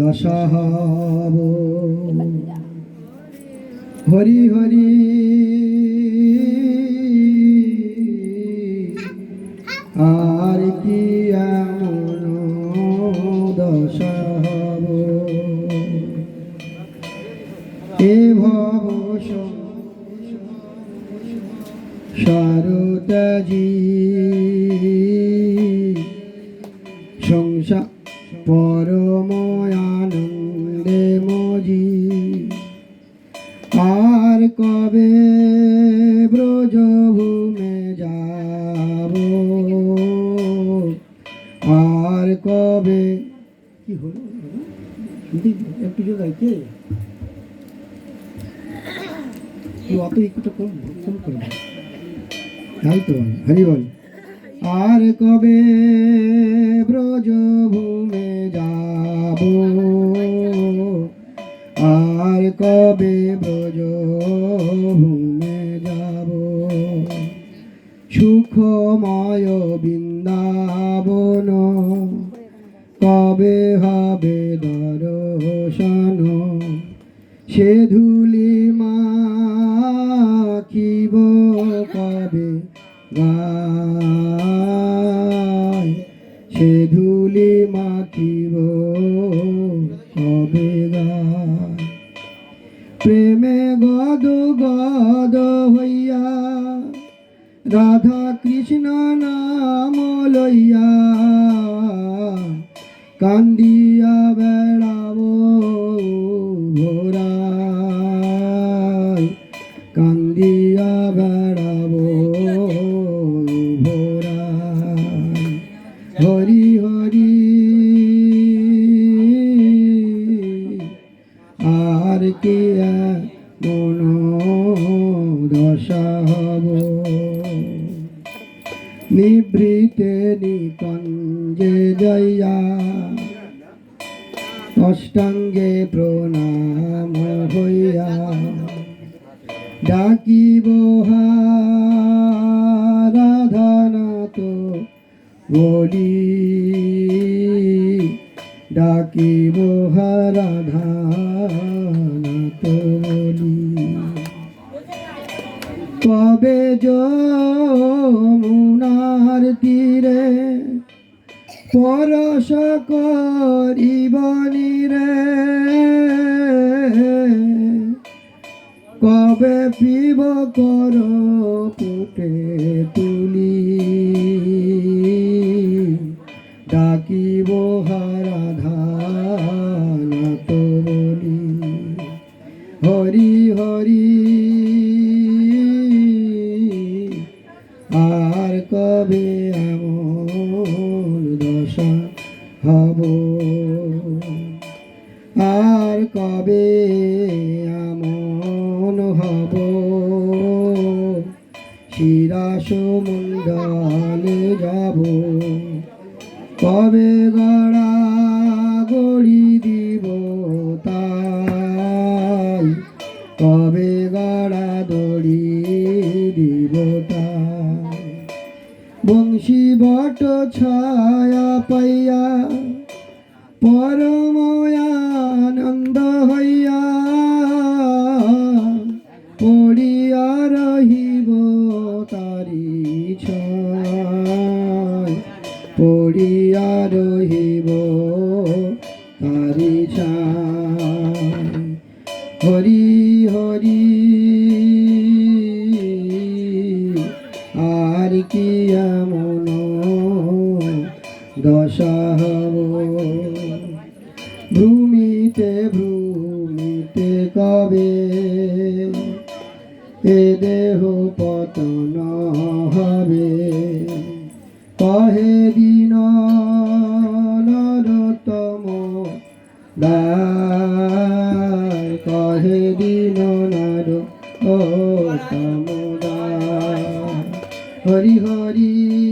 দশা হব হরি হরি। আর কি এমন দশা হব এ ভব সারদাজি পরময়ানন্দে আর কবে ব্রজভূমে যাব? আর কবে? কি হলো? একটু গাইতে তুই অত একটু করে তাই তো হরি বল। আর কবে ব্রজভূমে যাব? সুখময় বৃন্দাবন। কবে হবে দর্শন? সে ধুলি মাখিব কবে গায়? সে ধুলি মাখিব কবে গায়? প্রেমে গদ গদ হইয়া রাধা কৃষ্ণ নাম লইয়া কান্দিয়া বেড়াব ভোরায়। কান্দিয়া বেড়াব ভোরায়। হরি হরি নিবৃতে নিকঞ্জে যাইয়া অষ্টাঙ্গে প্রণাম হইয়া ডাকিব রাধানাথ বলি ডাকিব রাধানাথ বলি। কবে যমুনার পরশ করিবনি রে। কবে পিব কর পুটে তুলি। ডাকিব হারাধানাত বলি হরি হরি, আর কবে দশা হব। আর কবে আমন হব? শিরাস মন্ডালে যাব। কবে গড়া বট ছায়া পাইয়া পরময়ানন্দ হইয়া পড়িয়া রহিব তারি ছয়। পড়িয়া রহিব তারি ছয়। হরি দশা হব ভূমিতে ভূমিতে কবে? এ দেহ পতন হবে। কহে দিন নরতম কহে দিন নার ও তমদায় হরি হরি